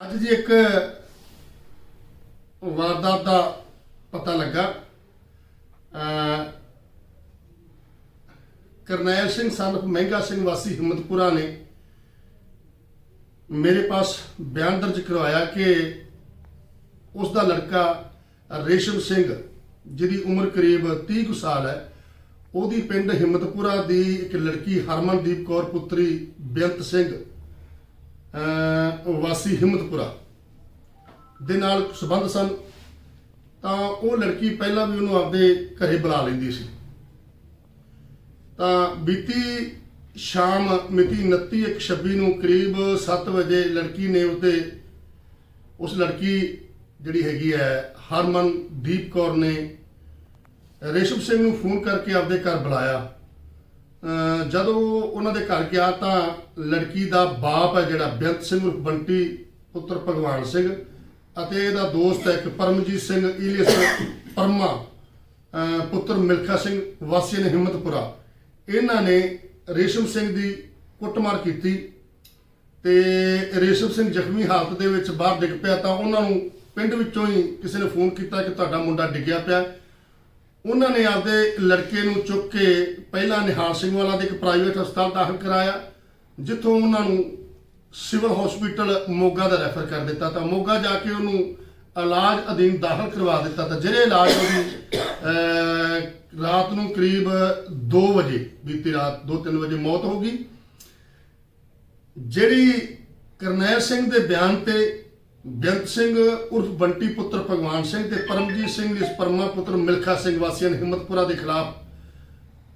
ਅੱਜ ਜੀ ਇੱਕ ਵਾਰਦਾਤ ਦਾ ਪਤਾ ਲੱਗਾ। ਕਰਨੈਲ ਸਿੰਘ ਸਨਫ ਮਹਿੰਗਾ ਸਿੰਘ ਵਾਸੀ ਹਿੰਮਤਪੁਰਾ ਨੇ ਮੇਰੇ ਪਾਸ ਬਿਆਨ ਦਰਜ ਕਰਵਾਇਆ ਕਿ ਉਸ ਦਾ ਲੜਕਾ ਰੇਸ਼ਮ ਸਿੰਘ, ਜਿਹਦੀ ਉਮਰ ਕਰੀਬ 30 ਕੁ ਸਾਲ ਹੈ, ਉਹਦੀ ਪਿੰਡ ਹਿੰਮਤਪੁਰਾ ਦੀ ਇੱਕ ਲੜਕੀ ਹਰਮਨਦੀਪ ਕੌਰ ਪੁੱਤਰੀ ਬੇਅੰਤ ਸਿੰਘ ਵਾਸੀ ਹਿੰਮਤਪੁਰਾ ਦੇ ਨਾਲ ਸੰਬੰਧ ਸਨ, ਤਾਂ ਉਹ ਲੜਕੀ ਪਹਿਲਾਂ ਵੀ ਉਹਨੂੰ ਆਪਦੇ ਘਰੇ ਬੁਲਾ ਲੈਂਦੀ ਸੀ। ਤਾਂ ਬੀਤੀ ਸ਼ਾਮ ਮਿਤੀ 29/1/26 ਨੂੰ ਕਰੀਬ 7 ਵਜੇ ਲੜਕੀ ਨੇ ਉਸਦੇ, ਉਸ ਲੜਕੀ ਜਿਹੜੀ ਹੈਗੀ ਹੈ, ਹਰਮਨਦੀਪ ਕੌਰ ਨੇ ਰੇਸ਼ਮ ਸਿੰਘ ਨੂੰ ਫੋਨ ਕਰਕੇ ਆਪਦੇ ਘਰ ਬੁਲਾਇਆ। ਜਦੋਂ ਉਹਨਾਂ ਦੇ ਘਰ ਗਿਆ ਤਾਂ ਲੜਕੀ ਦਾ ਬਾਪ ਹੈ ਜਿਹੜਾ ਬੇਅੰਤ ਸਿੰਘ ਉਰਫ ਬੰਟੀ, ਪੁੱਤਰ ਭਗਵਾਨ ਸਿੰਘ ਅਤੇ ਇਹਦਾ ਦੋਸਤ ਹੈ ਇੱਕ ਪਰਮਜੀਤ ਸਿੰਘ ਇਲੀਅਸ ਪਰਮਾ ਪੁੱਤਰ ਮਿਲਖਾ ਸਿੰਘ, ਵਾਸੀ ਨੇ ਹਿੰਮਤਪੁਰਾ। ਇਹਨਾਂ ਨੇ ਰੇਸ਼ਮ ਸਿੰਘ ਦੀ ਕੁੱਟਮਾਰ ਕੀਤੀ ਤੇ ਰੇਸ਼ਮ ਸਿੰਘ ਜ਼ਖਮੀ ਹਾਲਤ ਦੇ ਵਿੱਚ ਬਾਹਰ ਡਿੱਗ ਪਿਆ ਤਾਂ ਉਹਨਾਂ ਨੂੰ ਪਿੰਡ ਵਿੱਚੋਂ ਹੀ ਕਿਸੇ ਨੇ ਫੋਨ ਕੀਤਾ ਕਿ ਤੁਹਾਡਾ ਮੁੰਡਾ ਡਿੱਗਿਆ ਪਿਆ। ਉਹਨਾਂ ਨੇ ਆਪਦੇ ਲੜਕੇ ਨੂੰ ਚੁੱਕ ਕੇ ਪਹਿਲਾਂ ਨਿਹਾਲ ਸਿੰਘ ਵਾਲਾ ਦੇ ਇੱਕ ਪ੍ਰਾਈਵੇਟ ਹਸਪਤਾਲ ਦਾਖਲ ਕਰਾਇਆ, ਜਿੱਥੋਂ ਉਹਨਾਂ ਨੂੰ ਸਿਵਲ ਹਸਪੀਟਲ ਮੋਗਾ ਦਾ ਰੈਫਰ ਕਰ ਦਿੱਤਾ ਤਾਂ ਮੋਗਾ ਜਾ ਕੇ ਉਹਨੂੰ ਇਲਾਜ ਅਧੀਨ ਦਾਖਲ ਕਰਵਾ ਦਿੱਤਾ ਤਾਂ ਜਿਹੜੇ ਇਲਾਜ ਉਹਦੀ ਰਾਤ ਨੂੰ ਕਰੀਬ 2 ਵਜੇ, ਬੀਤੀ ਰਾਤ 2-3 ਵਜੇ ਮੌਤ ਹੋ ਗਈ। ਜਿਹੜੀ ਕਰਨੈਲ ਸਿੰਘ ਦੇ ਬਿਆਨ ਤੇ ਬੇਅੰਤ ਸਿੰਘ ਉਰਫ ਬੰਟੀ ਪੁੱਤਰ ਭਗਵਾਨ ਸਿੰਘ ਤੇ ਪਰਮਜੀਤ ਸਿੰਘ ਇਸ ਪਰਮਾ ਪੁੱਤਰ ਮਿਲਖਾ ਸਿੰਘ ਵਾਸੀਆਂ ਹਿੰਮਤਪੁਰਾ ਦੇ ਖਿਲਾਫ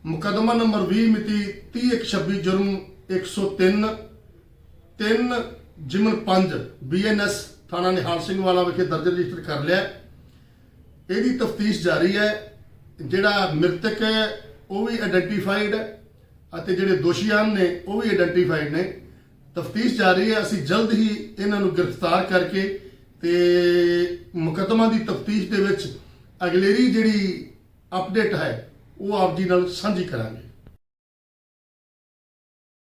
ਮੁਕੱਦਮਾ ਨੰਬਰ 20 ਮਿਤੀ 3126 ਜੁਰਮ 103 3 ਜਿਮਨ 5 ਬੀਐਨਐਸ ਥਾਣਾ ਨਿਹਾਲ ਸਿੰਘ ਵਾਲਾ ਵਿਖੇ ਦਰਜ ਰਜਿਸਟਰ ਕਰ ਲਿਆ। ਇਹਦੀ ਤਫਤੀਸ਼ ਜਾਰੀ ਹੈ। ਜਿਹੜਾ ਮ੍ਰਿਤਕ ਹੈ, ਉਹ ਵੀ ਆਇਡੈਂਟੀਫਾਈਡ ਹੈ ਅਤੇ ਜਿਹੜੇ ਦੋਸ਼ੀਆਂ ਨੇ, ਉਹ ਵੀ ਆਇਡੈਂਟੀਫਾਈਡ ਨੇ। ਤਫਤੀਸ਼ ਜਾਰੀ ਹੈ, ਅਸੀਂ ਜਲਦ ਹੀ ਇਹਨਾਂ ਨੂੰ ਗ੍ਰਿਫਤਾਰ ਕਰਕੇ ਤੇ ਮੁਕੱਦਮਾ ਦੀ ਤਫਤੀਸ਼ ਦੇ ਵਿੱਚ ਅਗਲੇਰੀ ਜਿਹੜੀ ਅਪਡੇਟ ਹੈ, ਉਹ ਆਪ ਜੀ ਨਾਲ ਸਾਂਝੀ ਕਰਾਂਗੇ।